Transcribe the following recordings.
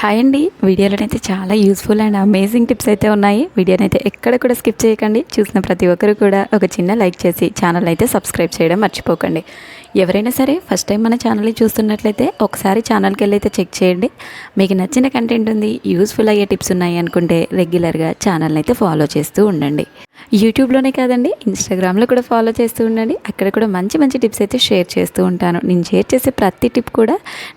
Hi అండి. వీడియోలోనైతే చాలా useful and amazing tips అయితే ఉన్నాయి. వీడియోని అయితే ఎక్కడ కూడా స్కిప్ చేయకండి. చూసిన ప్రతి ఒక్కరు కూడా ఒక చిన్న లైక్ చేసి ఛానల్ అయితే సబ్స్క్రైబ్ చేయడం మర్చిపోకండి. ఎవరైనా సరే ఫస్ట్ టైం మన ఛానల్ని చూస్తున్నట్లయితే ఒకసారి ఛానల్కి వెళ్ళి అయితే చెక్ చేయండి. మీకు నచ్చిన కంటెంట్ ఉంది యూస్ఫుల్ అయ్యే టిప్స్ ఉన్నాయి అనుకుంటే రెగ్యులర్గా ఛానల్ని అయితే ఫాలో చేస్తూ ఉండండి. యూట్యూబ్లోనే కాదండి ఇన్స్టాగ్రామ్లో కూడా ఫాలో చేస్తూ ఉండండి. అక్కడ కూడా మంచి మంచి టిప్స్ అయితే షేర్ చేస్తూ ఉంటాను. నేను షేర్ చేసే ప్రతి టిప్ కూడా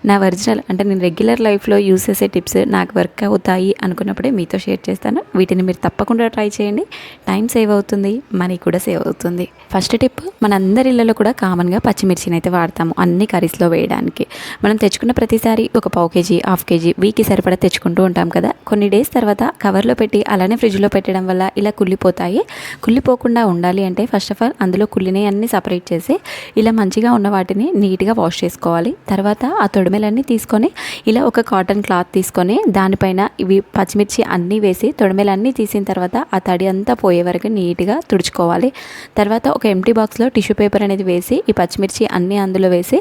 నా ఒరిజినల్ అంటే నేను రెగ్యులర్ లైఫ్లో యూస్ చేసే టిప్స్ నాకు వర్క్ అవుతాయి అనుకున్నప్పుడే మీతో షేర్ చేస్తాను. వీటిని మీరు తప్పకుండా ట్రై చేయండి. టైం సేవ్ అవుతుంది మనీ కూడా సేవ్ అవుతుంది. ఫస్ట్ టిప్ మనందరి ఇళ్ళలో కూడా కామన్గా పచ్చిమిర్చిని అయితే వాడతాము అన్ని కర్రీస్లో వేయడానికి. మనం తెచ్చుకున్న ప్రతిసారి ఒక పావు కేజీ హాఫ్ కేజీ వీక్కి సరిపడా తెచ్చుకుంటూ ఉంటాం కదా. కొన్ని డేస్ తర్వాత కవర్లో పెట్టి అలానే ఫ్రిడ్జ్లో పెట్టడం వల్ల ఇలా కుళ్ళిపోతాయి. కుళ్ళిపోకుండా ఉండాలి అంటే ఫస్ట్ ఆఫ్ ఆల్ అందులో కుళ్ళినవి అన్నీ సపరేట్ చేసి ఇలా మంచిగా ఉన్న వాటిని నీట్గా వాష్ చేసుకోవాలి. తర్వాత ఆ తొడిమెలన్నీ తీసుకొని ఇలా ఒక కాటన్ క్లాత్ తీసుకొని దానిపైన ఇవి పచ్చిమిర్చి అన్నీ వేసి తొడిమెలన్నీ తీసిన తర్వాత ఆ తడి అంతా పోయే వరకు నీట్గా తుడుచుకోవాలి. తర్వాత ఒక ఎంటీ బాక్స్లో టిష్యూ పేపర్ అనేది వేసి ఈ పచ్చిమిర్చి అన్నీ అందులో వేసి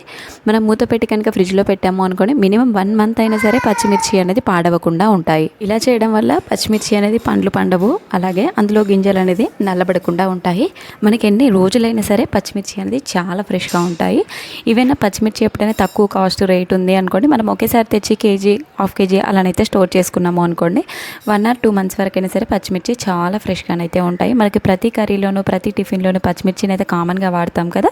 మనం మూత పెట్టి కనుక ఫ్రిడ్జ్లో పెట్టాము అనుకోండి మినిమం వన్ మంత్ అయినా సరే పచ్చిమిర్చి అనేది పాడవకుండా ఉంటాయి. ఇలా చేయడం వల్ల పచ్చిమిర్చి అనేది పండ్లు పండవు. అలాగే అందులో గింజలు అనేది నల్లబడకుండా ఉంటాయి. మనకి ఎన్ని రోజులైనా సరే పచ్చిమిర్చి అనేది చాలా ఫ్రెష్గా ఉంటాయి. ఈవైనా పచ్చిమిర్చి ఎప్పుడైనా తక్కువ కాస్ట్ రేట్ ఉంది అనుకోండి మనం ఒకేసారి తెచ్చి కేజీ హాఫ్ కేజీ అలానైతే స్టోర్ చేసుకున్నాము అనుకోండి వన్ ఆర్ టూ మంత్స్ వరకు అయినా సరే పచ్చిమిర్చి చాలా ఫ్రెష్గానైతే ఉంటాయి. మనకి ప్రతి కర్రీలోనూ ప్రతి టిఫిన్లోనూ పచ్చిమిర్చిని అయితే కామన్గా వాడతాం కదా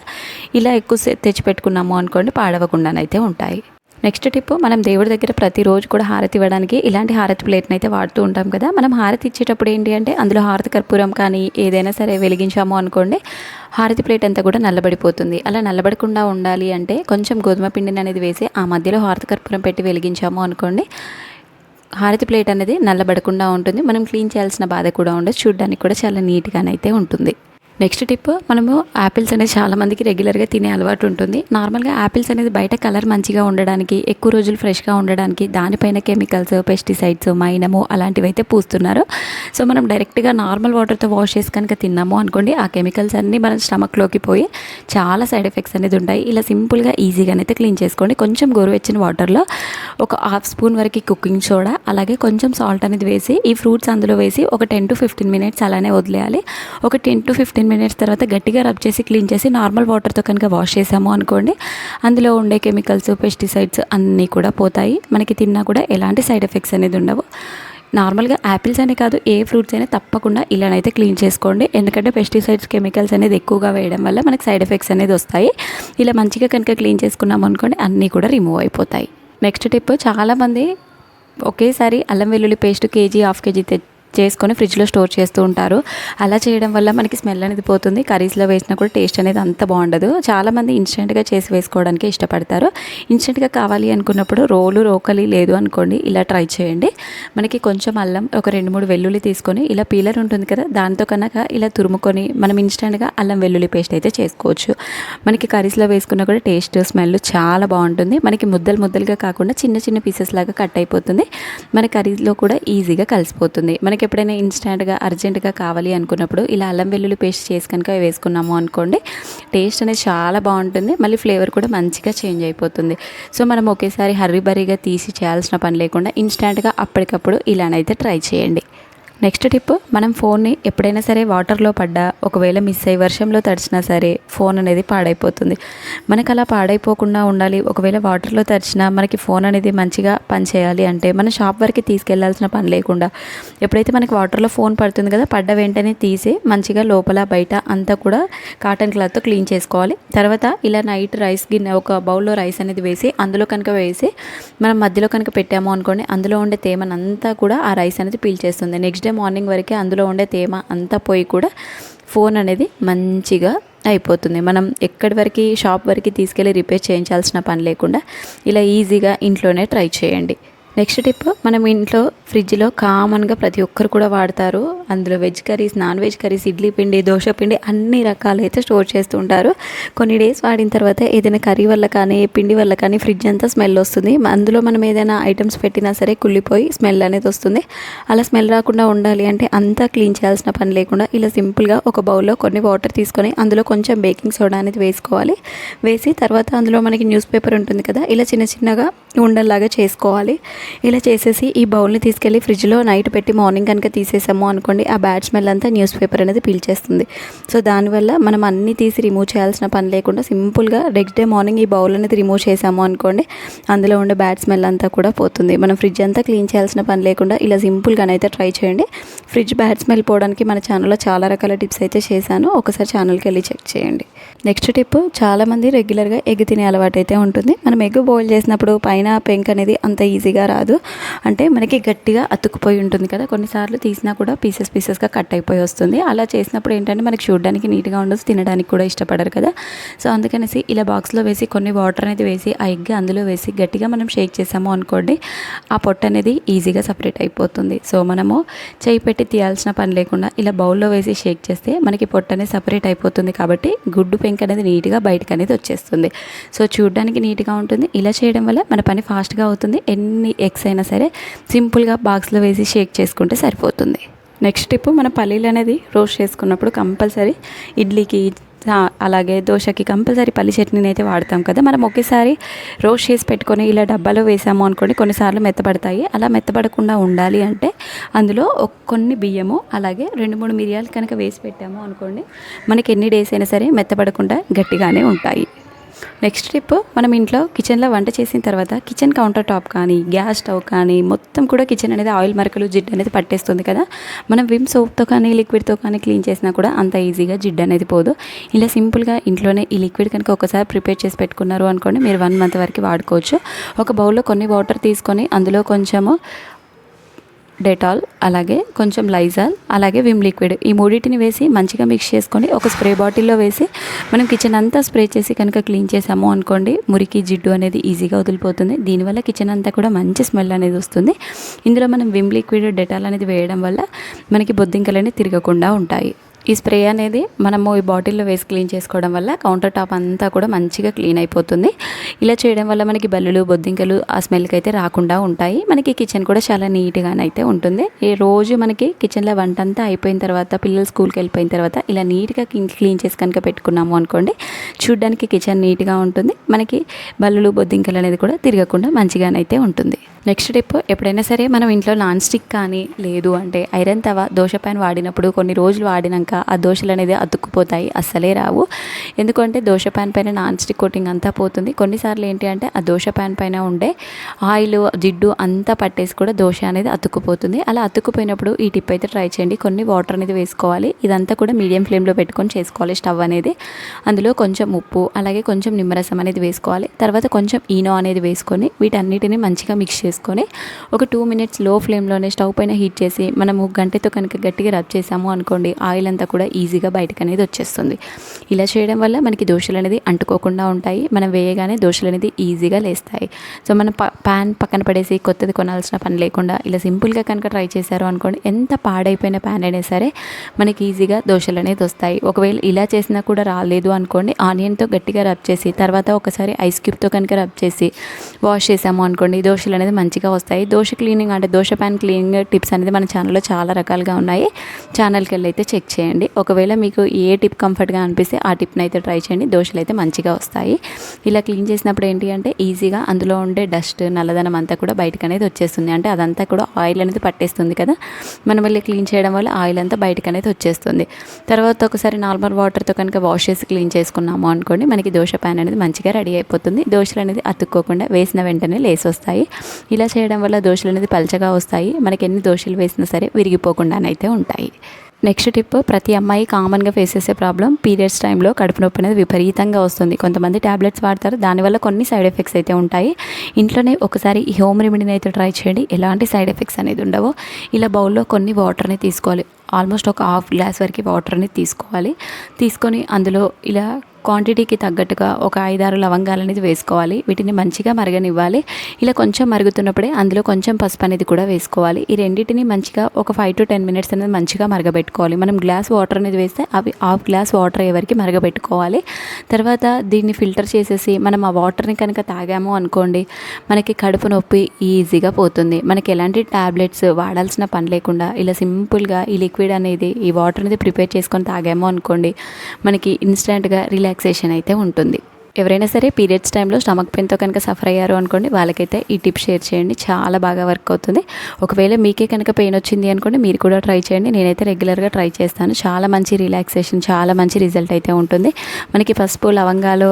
ఇలా ఎక్కువ సే- తెచ్చి పెట్టుకున్నాము అనుకోండి పాడవకుండానైతే ఉంటాయి. నెక్స్ట్ టిప్ మనం దేవుడి దగ్గర ప్రతిరోజు కూడా హారతి ఇవ్వడానికి ఇలాంటి హారతి ప్లేట్ని అయితే వాడుతూ ఉంటాం కదా. మనం హారతి ఇచ్చేటప్పుడు ఏంటి అంటే అందులో హారతి కర్పూరం కానీ ఏదైనా సరే వెలిగించాము అనుకోండి హారతి ప్లేట్ అంతా కూడా నల్లబడిపోతుంది. అలా నల్లబడకుండా ఉండాలి అంటే కొంచెం గోధుమ పిండిని అనేది వేసి ఆ మధ్యలో హారతి కర్పూరం పెట్టి వెలిగించాము అనుకోండి హారతి ప్లేట్ అనేది నల్లబడకుండా ఉంటుంది. మనం క్లీన్ చేయాల్సిన బాధ కూడా ఉండదు చూడడానికి కూడా చాలా నీట్గానైతే ఉంటుంది. నెక్స్ట్ టిప్ మనము యాపిల్స్ అనేది చాలా మందికి రెగ్యులర్గా తినే అలవాటు ఉంటుంది. నార్మల్గా యాపిల్స్ అనేది బయట కలర్ మంచిగా ఉండడానికి ఎక్కువ రోజులు ఫ్రెష్గా ఉండడానికి దానిపైన కెమికల్స్ పెస్టిసైడ్స్ మైనము అలాంటివి అయితే పూస్తున్నారు. సో మనం డైరెక్ట్గా నార్మల్ వాటర్తో వాష్ చేసి కనుక తిన్నాము అనుకోండి ఆ కెమికల్స్ అన్నీ మన స్టమక్లోకి పోయి చాలా సైడ్ ఎఫెక్ట్స్ అనేది ఉంటాయి. ఇలా సింపుల్గా ఈజీగానైతే క్లీన్ చేసుకోండి. కొంచెం గోరువెచ్చిన వాటర్లో ఒక హాఫ్ స్పూన్ వరకు కుకింగ్ సోడా అలాగే కొంచెం సాల్ట్ అనేది వేసి ఈ ఫ్రూట్స్ అందులో వేసి ఒక టెన్ టు ఫిఫ్టీన్ మినిట్స్ అలానే వదిలేయాలి. ఒక టెన్ టు ఫిఫ్టీన్ మినిట్స్ తర్వాత గట్టిగా రబ్ చేసి క్లీన్ చేసి నార్మల్ వాటర్తో కనుక వాష్ చేసాము అనుకోండి అందులో ఉండే కెమికల్స్ పెస్టిసైడ్స్ అన్నీ కూడా పోతాయి. మనకి తిన్నా కూడా ఎలాంటి సైడ్ ఎఫెక్ట్స్ అనేది ఉండవు. నార్మల్గా యాపిల్స్ అనే కాదు ఏ ఫ్రూట్స్ అయినా తప్పకుండా ఇలానైతే క్లీన్ చేసుకోండి. ఎందుకంటే పెస్టిసైడ్స్ కెమికల్స్ అనేది ఎక్కువగా వేయడం వల్ల మనకి సైడ్ ఎఫెక్ట్స్ అనేది వస్తాయి. ఇలా మంచిగా కనుక క్లీన్ చేసుకున్నాం అనుకోండి అన్నీ కూడా రిమూవ్ అయిపోతాయి. నెక్స్ట్ టిప్ చాలామంది ఒకేసారి అల్లం వెల్లుల్లి పేస్ట్ కేజీ హాఫ్ కేజీ తె చేసుకొని ఫ్రిడ్జ్లో స్టోర్ చేస్తూ ఉంటారు. అలా చేయడం వల్ల మనకి స్మెల్ అనేది పోతుంది. కర్రీస్లో వేసినా కూడా టేస్ట్ అనేది అంత బాగుండదు. చాలామంది ఇన్స్టెంట్గా చేసి వేసుకోవడానికి ఇష్టపడతారు. ఇన్స్టెంట్గా కావాలి అనుకున్నప్పుడు రోలు రోకలి లేదు అనుకోండి ఇలా ట్రై చేయండి. మనకి కొంచెం అల్లం ఒక రెండు మూడు వెల్లుల్లి తీసుకొని ఇలా పీలర్ ఉంటుంది కదా దాంతో కనుక ఇలా తురుముకొని మనం ఇన్స్టెంట్గా అల్లం వెల్లుల్లి పేస్ట్ అయితే చేసుకోవచ్చు. మనకి కర్రీస్లో వేసుకున్న కూడా టేస్ట్ స్మెల్ చాలా బాగుంటుంది. మనకి ముద్దలు ముద్దలుగా కాకుండా చిన్న చిన్న పీసెస్ లాగా కట్ అయిపోతుంది. మన కర్రీలో కూడా ఈజీగా కలిసిపోతుంది. మనకి ఎప్పుడైనా ఇన్స్టెంట్గా అర్జెంటుగా కావాలి అనుకున్నప్పుడు ఇలా అల్లం వెల్లుల్లి పేస్ట్ చేసి కనుక వేసుకున్నాము అనుకోండి టేస్ట్ అనేది చాలా బాగుంటుంది. మళ్ళీ ఫ్లేవర్ కూడా మంచిగా చేంజ్ అయిపోతుంది. సో మనం ఒకేసారి హర్రీ బరీగా తీసి చేయాల్సిన పని లేకుండా ఇన్స్టెంట్గా అప్పటికప్పుడు ఇలానైతే ట్రై చేయండి. నెక్స్ట్ టిప్ మనం ఫోన్ని ఎప్పుడైనా సరే వాటర్లో పడ్డా ఒకవేళ మిస్ అయ్యి వర్షంలో తడిచినా సరే ఫోన్ అనేది పాడైపోతుంది. మనకు అలా పాడైపోకుండా ఉండాలి. ఒకవేళ వాటర్లో తడిచినా మనకి ఫోన్ అనేది మంచిగా పనిచేయాలి అంటే మన షాప్ వరకు తీసుకెళ్ళాల్సిన పని లేకుండా. ఎప్పుడైతే మనకి వాటర్లో ఫోన్ పడుతుంది కదా పడ్డ వెంటనే తీసి మంచిగా లోపల బయట అంతా కూడా కాటన్ క్లాత్తో క్లీన్ చేసుకోవాలి. తర్వాత ఇలా నైట్ రైస్ గిన్నె ఒక బౌల్లో రైస్ అనేది వేసి అందులో కనుక వేసి మనం మధ్యలో కనుక పెట్టాము అనుకోండి అందులో ఉండే తేమనంతా కూడా ఆ రైస్ అనేది పీల్చేస్తుంది. నెక్స్ట్ డే మార్నింగ్ వరకే అందులో ఉండే తేమ అంతా పోయి కూడా ఫోన్ అనేది మంచిగా అయిపోతుంది. మనం ఎక్కడి వరకు షాప్ వరకు తీసుకెళ్ళి రిపేర్ చేయించాల్సిన పని లేకుండా ఇలా ఈజీగా ఇంట్లోనే ట్రై చేయండి. నెక్స్ట్ టిప్ మనం ఇంట్లో ఫ్రిడ్జ్లో కామన్గా ప్రతి ఒక్కరు కూడా వాడతారు. అందులో veg curries non veg curries idli పిండి దోశ పిండి అన్ని రకాలు అయితే స్టోర్ చేస్తూ ఉంటారు. కొన్ని డేస్ వాడిన తర్వాత ఏదైనా కర్రీ వల్ల కానీ పిండి వల్ల కానీ ఫ్రిడ్జ్ అంతా స్మెల్ వస్తుంది. అందులో మనం ఏదైనా ఐటమ్స్ పెట్టినా సరే కుళ్ళిపోయి స్మెల్ అనేది వస్తుంది. అలా స్మెల్ రాకుండా ఉండాలి అంటే అంతా క్లీన్ చేయాల్సిన పని లేకుండా ఇలా సింపుల్గా ఒక బౌల్లో కొన్ని వాటర్ తీసుకొని అందులో కొంచెం బేకింగ్ సోడా అనేది వేసుకోవాలి. వేసి తర్వాత అందులో మనకి న్యూస్ పేపర్ ఉంటుంది కదా ఇలా చిన్న చిన్నగా ఉండల్లాగా చేసుకోవాలి. ఇలా చేసేసి ఈ బౌల్ని తీసుకెళ్ళి ఫ్రిడ్జ్లో నైట్ పెట్టి మార్నింగ్ కనుక తీసేసాము అనుకోండి ఆ బ్యాడ్ స్మెల్ అంతా న్యూస్ పేపర్ అనేది పీల్చేస్తుంది. సో దానివల్ల మనం అన్నీ తీసి రిమూవ్ చేయాల్సిన పని లేకుండా సింపుల్గా నెక్స్ట్ డే మార్నింగ్ ఈ బౌల్ అనేది రిమూవ్ చేసాము అనుకోండి అందులో ఉండే బ్యాడ్ స్మెల్ అంతా కూడా పోతుంది. మనం ఫ్రిడ్జ్ అంతా క్లీన్ చేయాల్సిన పని లేకుండా ఇలా సింపుల్గానైతే ట్రై చేయండి. ఫ్రిడ్జ్ బ్యాడ్ స్మెల్ పోవడానికి మన ఛానల్లో చాలా రకాల టిప్స్ అయితే చేశాను. ఒకసారి ఛానల్కి వెళ్ళి చెక్ చేయండి. నెక్స్ట్ టిప్ చాలామంది రెగ్యులర్గా ఎగ్ తినే అలవాటు అయితే ఉంటుంది. మనం ఎగ్ బాయిల్ చేసినప్పుడు పైన పెంక్ అనేది అంత ఈజీగా రాదు. అంటే మనకి గట్టిగా అతుక్కుపోయి ఉంటుంది కదా కొన్నిసార్లు తీసినా కూడా పీసెస్ పీసెస్గా కట్ అయిపోయి వస్తుంది. అలా చేసినప్పుడు ఏంటంటే మనకి చూడడానికి నీట్గా ఉండదు తినడానికి కూడా ఇష్టపడరు కదా. సో అందుకనేసి ఇలా బాక్స్లో వేసి కొన్ని వాటర్ అనేది వేసి ఆ ఎగ్ అందులో వేసి గట్టిగా మనం షేక్ చేసాము అనుకోండి ఆ పొట్టు అనేది ఈజీగా సపరేట్ అయిపోతుంది. సో మనము చేయి పెట్టి తీయాల్సిన పని లేకుండా ఇలా బౌల్లో వేసి షేక్ చేస్తే మనకి పొట్టు అనేది సపరేట్ అయిపోతుంది కాబట్టి గుడ్డు పెంక్ అనేది నీట్గా బయటకు అనేది వచ్చేస్తుంది. సో చూడడానికి నీట్గా ఉంటుంది. ఇలా చేయడం వల్ల మన పని ఫాస్ట్గా అవుతుంది. ఎన్ని ఎగ్స్ అయినా సరే సింపుల్గా బాక్స్లో వేసి షేక్ చేసుకుంటే సరిపోతుంది. నెక్స్ట్ టిప్ మన పల్లీలు అనేది రోస్ట్ చేసుకున్నప్పుడు కంపల్సరీ ఇడ్లీకి అలాగే దోశకి కంపల్సరీ పల్లి చట్నీని అయితే వాడతాం కదా. మనం ఒకేసారి రోస్ట్ చేసి పెట్టుకొని ఇలా డబ్బాలో వేసాము అనుకోండి కొన్నిసార్లు మెత్తపడతాయి అలా మెత్తపడకుండా ఉండాలి అంటే అందులో ఒక కొన్ని బియ్యము అలాగే రెండు మూడు మిరియాలు కనుక వేసి పెట్టాము అనుకోండి మనకి ఎన్ని డేస్ అయినా సరే మెత్తపడకుండా గట్టిగానే ఉంటాయి. నెక్స్ట్ టిప్ మనం ఇంట్లో కిచెన్లో వంట చేసిన తర్వాత కిచెన్ కౌంటర్ టాప్ కానీ గ్యాస్ స్టవ్ కానీ మొత్తం కూడా కిచెన్ అనేది ఆయిల్ మరకలు జిడ్డు అనేది పట్టేస్తుంది కదా. మనం విమ్ సోప్తో కానీ లిక్విడ్తో కానీ క్లీన్ చేసినా కూడా అంత ఈజీగా జిడ్డు అనేది పోదు. ఇలా సింపుల్గా ఇంట్లోనే ఈ లిక్విడ్ కనుక ఒకసారి ప్రిపేర్ చేసి పెట్టుకున్నారు అనుకోండి మీరు వన్ మంత్ వరకు వాడుకోవచ్చు. ఒక బౌల్లో కొన్ని వాటర్ తీసుకొని అందులో కొంచెము డెటాల్ అలాగే కొంచెం లైజాల్ అలాగే విమ్ లిక్విడ్. ఈ మూడింటిని వేసి మంచిగా మిక్స్ చేసుకొని ఒక స్ప్రే బాటిల్లో వేసి మనం కిచెన్ అంతా స్ప్రే చేసి కనుక క్లీన్ చేసాము అనుకోండి మురికి జిడ్డు అనేది ఈజీగా వదిలిపోతుంది. దీనివల్ల కిచెన్ అంతా కూడా మంచి స్మెల్ అనేది వస్తుంది. ఇందులో మనం విమ్ లిక్విడ్ డెటాల్ అనేది వేయడం వల్ల మనకి బొద్దింకలనేవి తిరగకుండా ఉంటాయి. ఈ స్ప్రే అనేది మనము ఈ బాటిల్లో వేసి క్లీన్ చేసుకోవడం వల్ల కౌంటర్ టాప్ అంతా కూడా మంచిగా క్లీన్ అయిపోతుంది. ఇలా చేయడం వల్ల మనకి బల్లులు బొద్దింకలు ఆ స్మెల్కి అయితే రాకుండా ఉంటాయి. మనకి కిచెన్ కూడా చాలా నీట్గానైతే ఉంటుంది. ఈ రోజు మనకి కిచెన్లో వంట అంతా అయిపోయిన తర్వాత పిల్లలు స్కూల్కి వెళ్ళిపోయిన తర్వాత ఇలా నీట్గా క్లీన్ చేసి కనుక పెట్టుకున్నాము అనుకోండి చూడ్డానికి కిచెన్ నీట్గా ఉంటుంది. మనకి బల్లులు బొద్దింకలు అనేది కూడా తిరగకుండా మంచిగానైతే ఉంటుంది. నెక్స్ట్ టిప్ ఎప్పుడైనా సరే మనం ఇంట్లో నాన్ స్టిక్ కానీ లేదు అంటే ఐరన్ తవ దోశ పైన వాడినప్పుడు కొన్ని రోజులు వాడినాక ఆ దోశలు అనేది అతుక్కుపోతాయి అస్సలే రావు. ఎందుకంటే దోశ ప్యాన్ పైన నాన్ స్టిక్ కోటింగ్ అంతా పోతుంది. కొన్నిసార్లు ఏంటి అంటే ఆ దోశ ప్యాన్ పైన ఉండే ఆయిల్ జిడ్డు అంతా పట్టేసి కూడా దోశ అనేది అతుక్కుపోతుంది. అలా అతుక్కుపోయినప్పుడు ఈ టిప్ అయితే ట్రై చేయండి. కొన్ని వాటర్ అనేది వేసుకోవాలి. ఇదంతా కూడా మీడియం ఫ్లేమ్లో పెట్టుకొని చేసుకోవాలి స్టవ్ అనేది. అందులో కొంచెం ఉప్పు అలాగే కొంచెం నిమ్మరసం అనేది వేసుకోవాలి. తర్వాత కొంచెం ఈనో అనేది వేసుకొని వీటన్నిటిని మంచిగా మిక్స్ చేసుకొని ఒక టూ మినిట్స్లో ఫ్లేమ్లోనే స్టవ్ పైన హీట్ చేసి మనము గంటతో కనుక గట్టిగా రబ్ చేసాము అనుకోండి ఆయిల్ అంతా కూడా ఈజీగా బయటకు అనేది వచ్చేస్తుంది. ఇలా చేయడం వల్ల మనకి దోశలు అనేది అంటుకోకుండా ఉంటాయి. మనం వేయగానే దోశలు అనేది ఈజీగా లేస్తాయి. సో మనం ప్యాన్ పక్కన పడేసి కొత్తది కొనాల్సిన పని లేకుండా ఇలా సింపుల్గా కనుక ట్రై చేశారు అనుకోండి ఎంత పాడైపోయిన ప్యాన్ అయినా సరే మనకి ఈజీగా దోశలు అనేది వస్తాయి. ఒకవేళ ఇలా చేసినా కూడా రాలేదు అనుకోండి ఆనియన్తో గట్టిగా రబ్ చేసి తర్వాత ఒకసారి ఐస్ క్యూబ్తో కనుక రబ్ చేసి వాష్ చేసాము అనుకోండి దోశలు అనేది మంచిగా వస్తాయి. దోశ క్లీనింగ్ అంటే దోశ ప్యాన్ క్లీనింగ్ టిప్స్ అనేది మన ఛానల్లో చాలా రకాలుగా ఉన్నాయి. ఛానల్కి వెళ్ళి అయితే చెక్ చేయండి. ఒకవేళ మీకు ఏ టిప్ కంఫర్ట్గా అనిపిస్తే ఆ టిప్ని అయితే ట్రై చేయండి. దోశలు అయితే మంచిగా వస్తాయి. ఇలా క్లీన్ చేసినప్పుడు ఏంటి అంటే ఈజీగా అందులో ఉండే డస్ట్ నల్లదనం అంతా కూడా బయటకు అనేది వచ్చేస్తుంది. అంటే అదంతా కూడా ఆయిల్ అనేది పట్టేస్తుంది కదా. మనం వెళ్ళి క్లీన్ చేయడం వల్ల ఆయిల్ అంతా బయటకు అనేది వచ్చేస్తుంది. తర్వాత ఒకసారి నార్మల్ వాటర్తో కనుక వాష్ చేసి క్లీన్ చేసుకున్నాము అనుకోండి మనకి దోశ ప్యాన్ అనేది మంచిగా రెడీ అయిపోతుంది. దోశలు అనేది అతుక్కోకుండా వేసిన వెంటనే లేసి వస్తాయి ఇలా చేయడం వల్ల దోశలు అనేది పలచగా వస్తాయి. మనకి ఎన్ని దోశలు వేసినా సరే విరిగిపోకుండానైతే ఉంటాయి. నెక్స్ట్ టిప్ ప్రతి అమ్మాయి కామన్గా ఫేస్ చేసే ప్రాబ్లం పీరియడ్స్ టైంలో కడుపు నొప్పి అనేది విపరీతంగా వస్తుంది. కొంతమంది ట్యాబ్లెట్స్ వాడతారు. దానివల్ల కొన్ని సైడ్ ఎఫెక్ట్స్ అయితే ఉంటాయి. ఇంట్లోనే ఒకసారి ఈ హోమ్ రెమెడీని అయితే ట్రై చేయండి. ఎలాంటి సైడ్ ఎఫెక్ట్స్ అనేది ఉండవు ఇలా బౌల్లో కొన్ని వాటర్ని తీసుకోవాలి. ఆల్మోస్ట్ ఒక హాఫ్ గ్లాస్ వరకు వాటర్ని తీసుకోవాలి. తీసుకొని అందులో ఇలా క్వాంటిటీకి తగ్గట్టుగా ఒక ఐదారు లవంగాలు అనేది వేసుకోవాలి. వీటిని మంచిగా మరగనివ్వాలి. ఇలా కొంచెం మరుగుతున్నప్పుడే అందులో కొంచెం పసుపు అనేది కూడా వేసుకోవాలి. ఈ రెండింటిని మంచిగా ఒక ఫైవ్ టు టెన్ మినిట్స్ అనేది మంచిగా మరగబెట్టుకోవాలి. మనం గ్లాస్ వాటర్ అనేది వేస్తే అవి హాఫ్ గ్లాస్ వాటర్ ఎవరికి మరగబెట్టుకోవాలి. తర్వాత దీన్ని ఫిల్టర్ చేసేసి మనం ఆ వాటర్ని కనుక తాగాము అనుకోండి మనకి కడుపు నొప్పి ఈజీగా పోతుంది. మనకి ఎలాంటి ట్యాబ్లెట్స్ వాడాల్సిన పని లేకుండా ఇలా సింపుల్గా ఈ లిక్విడ్ అనేది ఈ వాటర్ అనేది ప్రిపేర్ చేసుకొని తాగాము అనుకోండి మనకి ఇన్స్టెంట్గా రిలాక్సేషన్ అయితే ఉంటుంది. ఎవరైనా సరే పీరియడ్స్ టైంలో స్టమక్ పెయిన్తో కనుక సఫర్ అయ్యారు అనుకోండి వాళ్ళకైతే ఈ టిప్ షేర్ చేయండి. చాలా బాగా వర్క్ అవుతుంది. ఒకవేళ మీకే కనుక పెయిన్ వచ్చింది అనుకోండి మీరు కూడా ట్రై చేయండి. నేనైతే రెగ్యులర్గా ట్రై చేస్తాను. చాలా మంచి రిలాక్సేషన్ చాలా మంచి రిజల్ట్ అయితే ఉంటుంది. మనకి పసుపు లవంగాలు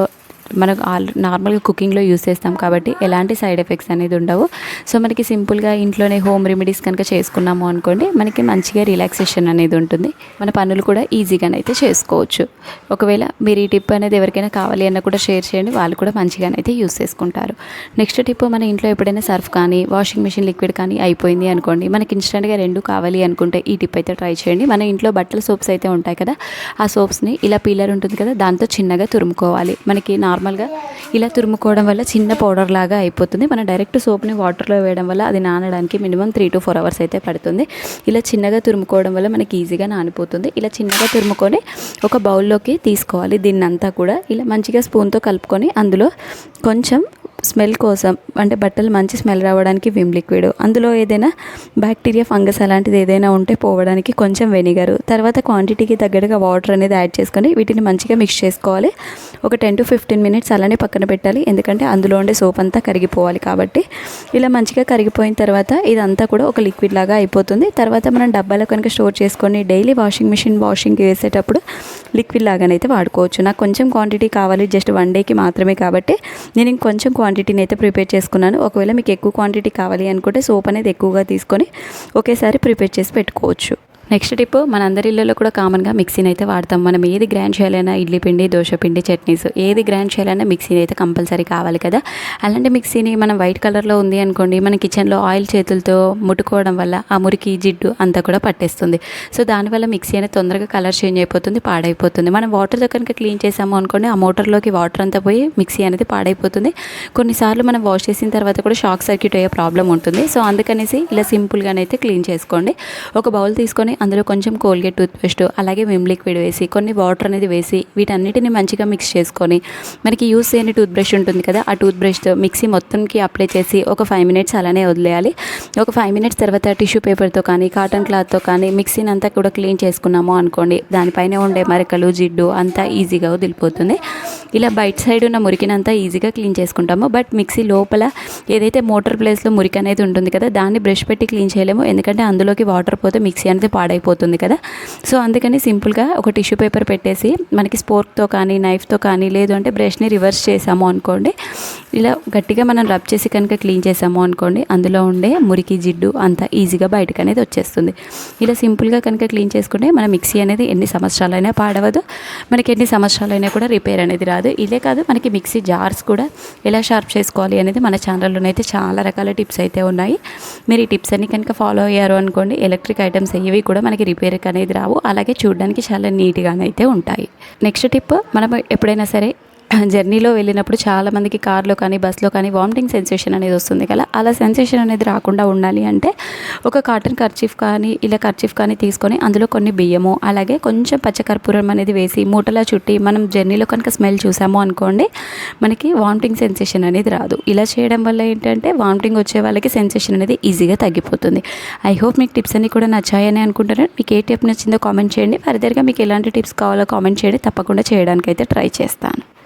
మనకు ఆల్ నార్మల్గా కుకింగ్లో యూస్ చేస్తాం కాబట్టి ఎలాంటి సైడ్ ఎఫెక్ట్స్ అనేది ఉండవు. సో మనకి సింపుల్గా ఇంట్లోనే హోమ్ రెమెడీస్ కనుక చేసుకున్నాము అనుకోండి మనకి మంచిగా రిలాక్సేషన్ అనేది ఉంటుంది. మన పనులు కూడా ఈజీగానైతే చేసుకోవచ్చు. ఒకవేళ మీరు ఈ టిప్ అనేది ఎవరికైనా కావాలి అన్న కూడా షేర్ చేయండి వాళ్ళు కూడా మంచిగానైతే యూస్ చేసుకుంటారు. నెక్స్ట్ టిప్ మన ఇంట్లో ఎప్పుడైనా సర్ఫ్ కానీ వాషింగ్ మిషన్ లిక్విడ్ కానీ అయిపోయింది అనుకోండి మనకి ఇన్స్టెంట్గా రెండు కావాలి అనుకుంటే ఈ టిప్ అయితే ట్రై చేయండి. మన ఇంట్లో బట్టల సోప్స్ అయితే ఉంటాయి కదా ఆ సోప్స్ని ఇలా పీలర్ ఉంటుంది కదా దాంతో చిన్నగా తురుముకోవాలి. మనకి నార్మల్ నార్మల్గా ఇలా తురుముకోవడం వల్ల చిన్న పౌడర్ లాగా అయిపోతుంది. మనం డైరెక్ట్ సోప్ని వాటర్లో వేయడం వల్ల అది నానడానికి minimum three to four hours అయితే పడుతుంది. ఇలా చిన్నగా తురుముకోవడం వల్ల మనకి ఈజీగా నానిపోతుంది. ఇలా చిన్నగా తురుముకొని ఒక బౌల్లోకి తీసుకోవాలి. దీన్నంతా కూడా ఇలా మంచిగా స్పూన్తో కలుపుకొని అందులో కొంచెం స్మెల్ కోసం అంటే బట్టలు మంచి స్మెల్ రావడానికి విమ్ లిక్విడ్. అందులో ఏదైనా బ్యాక్టీరియా ఫంగస్ అలాంటిది ఏదైనా ఉంటే పోవడానికి కొంచెం వెనిగరు. తర్వాత క్వాంటిటీకి తగ్గట్టుగా వాటర్ అనేది యాడ్ చేసుకొని వీటిని మంచిగా మిక్స్ చేసుకోవాలి. ఒక టెన్ టు ఫిఫ్టీన్ మినిట్స్ అలానే పక్కన పెట్టాలి. ఎందుకంటే అందులో ఉండే సోప్ అంతా కరిగిపోవాలి కాబట్టి. ఇలా మంచిగా కరిగిపోయిన తర్వాత ఇదంతా కూడా ఒక లిక్విడ్ లాగా అయిపోతుంది. తర్వాత మనం డబ్బాలో కనుక స్టోర్ చేసుకొని డైలీ వాషింగ్ మిషన్ వాషింగ్కి వేసేటప్పుడు లిక్విడ్ లాగానైతే వాడుకోవచ్చు. నాకు కొంచెం క్వాంటిటీ కావాలి జస్ట్ వన్ డేకి మాత్రమే కాబట్టి. నేను ఇంకొంచెం క్వాంటిటీని అయితే ప్రిపేర్ చేసుకున్నాను. ఒకవేళ మీకు ఎక్కువ క్వాంటిటీ కావాలి అనుకుంటే సోప్ అనేది ఎక్కువగా తీసుకొని ఒకేసారి ప్రిపేర్ చేసి పెట్టుకోవచ్చు. నెక్స్ట్ టిప్ మనందరి ఇళ్ళలో కూడా కామన్గా మిక్సీని అయితే వాడతాం. మనం ఏది గ్రైండ్ చేయాలన్నా ఇడ్లీ పిండి దోశ పిండి చట్నీస్ ఏది గ్రైండ్ చేయాలన్నా మిక్సీని అయితే కంపల్సరీ కావాలి కదా. అలాంటి మిక్సీని మనం వైట్ కలర్లో ఉంది అనుకోండి మన కిచెన్లో ఆయిల్ చేతులతో ముట్టుకోవడం వల్ల ఆ మురికి జిడ్డు అంతా కూడా పట్టేస్తుంది. సో దానివల్ల మిక్సీ అనేది తొందరగా కలర్ చేంజ్ అయిపోతుంది పాడైపోతుంది. మనం వాటర్తో కనుక క్లీన్ చేసాము అనుకోండి ఆ మోటార్లోకి వాటర్ అంతా పోయి మిక్సీ అనేది పాడైపోతుంది. కొన్నిసార్లు మనం వాష్ చేసిన తర్వాత కూడా షాక్ సర్క్యూట్ అయ్యే ప్రాబ్లం ఉంటుంది. సో అందుకనేసి ఇలా సింపుల్గానైతే క్లీన్ చేసుకోండి. ఒక బౌల్ తీసుకొని అందులో కొంచెం కోల్గేట్ టూత్పేస్ట్ అలాగే విమ్ లిక్విడ్ వేసి కొన్ని వాటర్ అనేది వేసి వీటన్నిటిని మంచిగా మిక్స్ చేసుకొని మనకి యూస్ చేయని టూత్ బ్రష్ ఉంటుంది కదా ఆ టూత్ బ్రష్తో మిక్సీ మొత్తంకి అప్లై చేసి ఒక ఫైవ్ మినిట్స్ అలానే వదిలేయాలి. ఒక ఫైవ్ మినిట్స్ తర్వాత టిష్యూ పేపర్తో కానీ కాటన్ క్లాత్తో కానీ మిక్సీని అంతా కూడా క్లీన్ చేసుకున్నాము అనుకోండి దానిపైన ఉండే మరకలు జిడ్డు అంతా ఈజీగా వదిలిపోతుంది. ఇలా బయట సైడ్ ఉన్న మురికినంతా ఈజీగా క్లీన్ చేసుకుంటాము. బట్ మిక్సీ లోపల ఏదైతే మోటార్ ప్లేస్లో మురికి అనేది ఉంటుంది కదా దాన్ని బ్రష్ పెట్టి క్లీన్ చేయలేము. ఎందుకంటే అందులోకి వాటర్ పోతే మిక్సీ అనేది పాడు పాడైపోతుంది కదా. సో అందుకని సింపుల్గా ఒక టిష్యూ పేపర్ పెట్టేసి మనకి స్పోర్క్తో కానీ నైఫ్తో కానీ లేదు అంటే బ్రష్ని రివర్స్ చేసాము అనుకోండి. ఇలా గట్టిగా మనం రబ్ చేసి కనుక క్లీన్ చేసాము అనుకోండి అందులో ఉండే మురికి జిడ్డు అంతా ఈజీగా బయటకు అనేది వచ్చేస్తుంది. ఇలా సింపుల్గా కనుక క్లీన్ చేసుకుంటే మన మిక్సీ అనేది ఎన్ని సంవత్సరాలైనా పాడవదు. మనకి ఎన్ని సంవత్సరాలైనా కూడా రిపేర్ అనేది రాదు. ఇదే కాదు మనకి మిక్సీ జార్స్ కూడా ఎలా షార్ప్ చేసుకోవాలి అనేది మన ఛానల్లోనైతే చాలా రకాల టిప్స్ అయితే ఉన్నాయి. మీరు ఈ టిప్స్ అన్ని కనుక ఫాలో అయ్యారు అనుకోండి ఎలక్ట్రిక్ ఐటమ్స్ ఏవి కూడా మనకి రిపేర్కి అనేది రావు. అలాగే చూడడానికి చాలా నీట్గానైతే ఉంటాయి. నెక్స్ట్ టిప్ మనం ఎప్పుడైనా సరే జర్నీలో వెళ్ళినప్పుడు చాలామందికి కార్లో కానీ బస్లో కానీ వామిటింగ్ సెన్సేషన్ అనేది వస్తుంది కదా. అలా సెన్సేషన్ అనేది రాకుండా ఉండాలి అంటే ఒక కాటన్ కర్చీఫ్ కానీ ఇలా కర్చీఫ్ కానీ తీసుకొని అందులో కొన్ని బియ్యము అలాగే కొంచెం పచ్చకర్పూరం అనేది వేసి మూటలా చుట్టి మనం జర్నీలో కనుక స్మెల్ చూసాము అనుకోండి మనకి వామిటింగ్ సెన్సేషన్ అనేది రాదు. ఇలా చేయడం వల్ల ఏంటంటే వామిటింగ్ వచ్చే వాళ్ళకి సెన్సేషన్ అనేది ఈజీగా తగ్గిపోతుంది. ఐ హోప్ మీకు టిప్స్ అన్ని కూడా నచ్చాయని అనుకుంటున్నాను. మీకు ఏ టిప్ నచ్చిందో కామెంట్ చేయండి. ఫర్దర్గా మీకు ఎలాంటి టిప్స్ కావాలో కామెంట్ చేయండి. తప్పకుండా చేయడానికైతే ట్రై చేస్తాను.